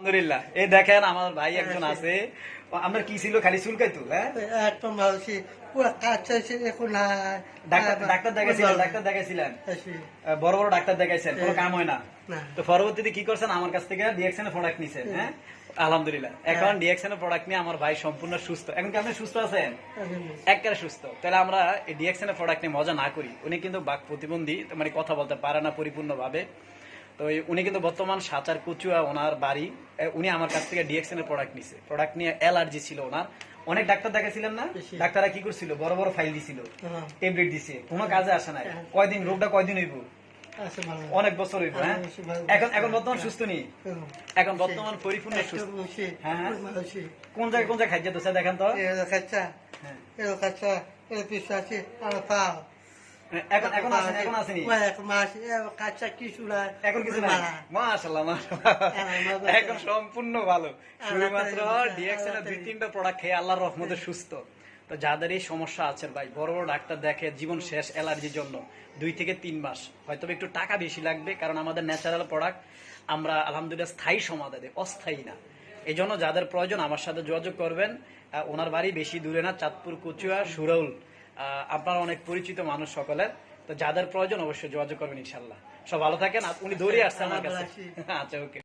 আলহামদুলিল্লাহ। এই দেখেন আমার ভাই একজন আছে। ও, আপনার কি ছিল? খালি চুলকাইতো হ্যাঁ? একটা মানুষই পুরো কাজ চাইছে এখন ডাক্তার ডাক্তার দেখাইছিলেন ডাক্তার দেখাইছিলেন। বড় বড় ডাক্তার দেখাইছেন কোনো কাম হয় না। না। তো পরবর্তীতে কি করছেন? আমার কাছ থেকে ডিএক্সএন এর প্রোডাক্ট নিছেন হ্যাঁ। আলহামদুলিল্লাহ। এখন ডিএক্সএন এর প্রোডাক্ট নিয়ে আমার ভাই সম্পূর্ণ সুস্থ। এখন কি আপনি সুস্থ আছেন? একবারে সুস্থ। তাহলে আমরা এই ডিএক্সএন এর প্রোডাক্ট নিয়ে মজা না করি। উনি কিন্তু বাক প্রতিবন্ধী মানে কথা বলতে পারে না পরিপূর্ণ ভাবে তো উনি কিন্তু বর্তমান সাচার কুচুয়া ওনার বাড়ি। উনি আমার কাছ থেকে ডিএক্সএন এর প্রোডাক্ট নিছে। প্রোডাক্ট নিয়ে অ্যালার্জি ছিল ওনার। অনেক ডাক্তার দেখাছিলেন না? ডাক্তাররা কি করছিল? বড় বড় ফাইল দিছিল। হ্যাঁ। ট্যাবলেট দিছে। কোনো কাজে আসে নাই। কয়দিন রোগটা কয়দিন হইব? অনেক বছর হইব হ্যাঁ? হ্যাঁ। এখন এখন বর্তমান সুস্থ নেই এখন বর্তমান পরিপূর্ণ সুস্থ। হ্যাঁ, হ্যাঁ। কোন জায়গায় কোন জায়গায় খাইছে তো দেখেন তো? হ্যাঁ। খাচ্ছা, এরা পিছু আছে, আর পাও। এখন এখন আছেন এখন আসেনি। এক মাস, এরা কিছু নাই, এখন কিছু ওই মাশাআল্লাহ মাশাআল্লাহ। এখন সম্পূর্ণ ভালো। শুধুমাত্র আল্লাহ ডিএক্সএন দুই তিনটা প্রোডাক্ট খেয়ে আল্লাহর রহমতে সুস্থ। তো যাদের এই সমস্যা আছে ভাই বড় বড় ডাক্তার দেখে জীবন শেষ অ্যালার্জির জন্য দুই থেকে তিন মাস। হয়তো একটু টাকা বেশি লাগবে কারণ আমাদের ন্যাচারাল প্রোডাক্ট আমরা আলহামদুলিল্লাহ স্থায়ী সমাধান অস্থায়ী না। এই জন্য যাদের প্রয়োজন আমার সাথে যোগাযোগ করবেন। ওনার বাড়ি বেশি দূরে না চাঁদপুর কুচুয়া সুরাউল আপনারা অনেক পরিচিত মানুষ সকলের। তো যাদের প্রয়োজন অবশ্যই যোগাযোগ করবেন ইনশাল্লাহ সব ভালো থাকেন। উনি দৌড়ে আসছেন আমার কাছে। আচ্ছা ওকে।